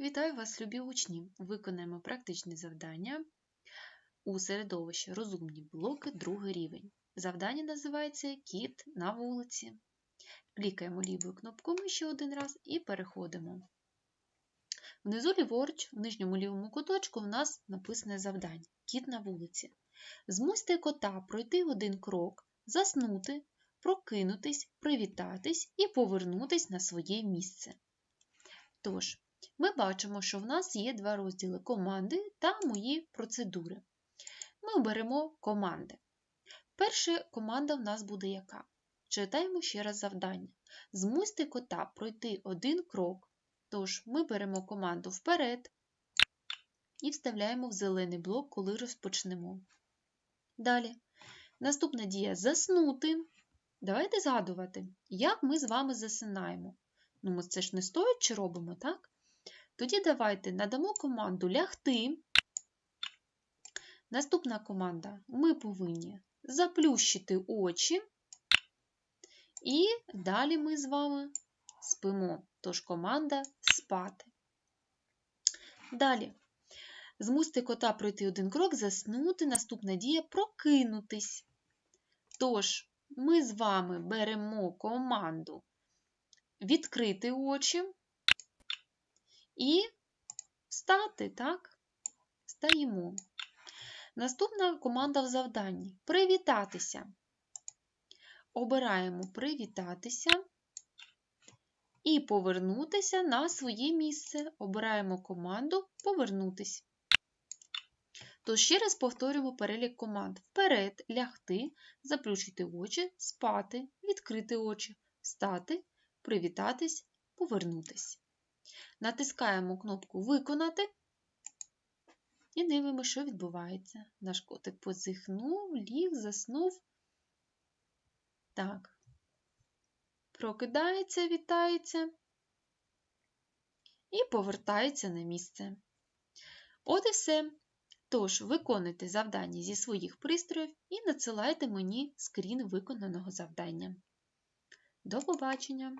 Вітаю вас, любі учні! Виконаємо практичне завдання у середовищі розумні блоки, другий рівень. Завдання називається Кіт на вулиці. Клікаємо лівою кнопкою миші один раз і переходимо. Внизу ліворуч, в нижньому лівому куточку, у нас написане завдання Кіт на вулиці. Змусьте кота пройти один крок, заснути, прокинутись, привітатись і повернутись на своє місце. Тож, ми бачимо, що в нас є два розділи команди та мої процедури. Ми оберемо команди. Перша команда в нас буде яка? Читаємо ще раз завдання. Змусьте кота пройти один крок. Тож ми беремо команду вперед і вставляємо в зелений блок, коли розпочнемо. Далі. Наступна дія заснути. Давайте згадувати, як ми з вами засинаємо. Ну, ми це ж не стоячи робимо, так? Тоді давайте надамо команду лягти. Наступна команда ми повинні заплющити очі. І далі ми з вами спимо. Тож команда спати. Далі. Змусьте кота пройти один крок, заснути. Наступна дія прокинутись. Тож, ми з вами беремо команду відкрити очі і встати, так? Встаємо. Наступна команда в завданні привітатися. Обираємо привітатися і повернутися на своє місце. Обираємо команду повернутись. То ще раз повторюємо перелік команд: вперед, лягти, заплющити очі, спати, відкрити очі, встати, привітатись, повернутись. Натискаємо кнопку Виконати і дивимося, що відбувається. Наш котик позихнув, ліг, заснув. Так. Прокидається, вітається і повертається на місце. От і все. Тож, виконуйте завдання зі своїх пристроїв і надсилайте мені скрін виконаного завдання. До побачення!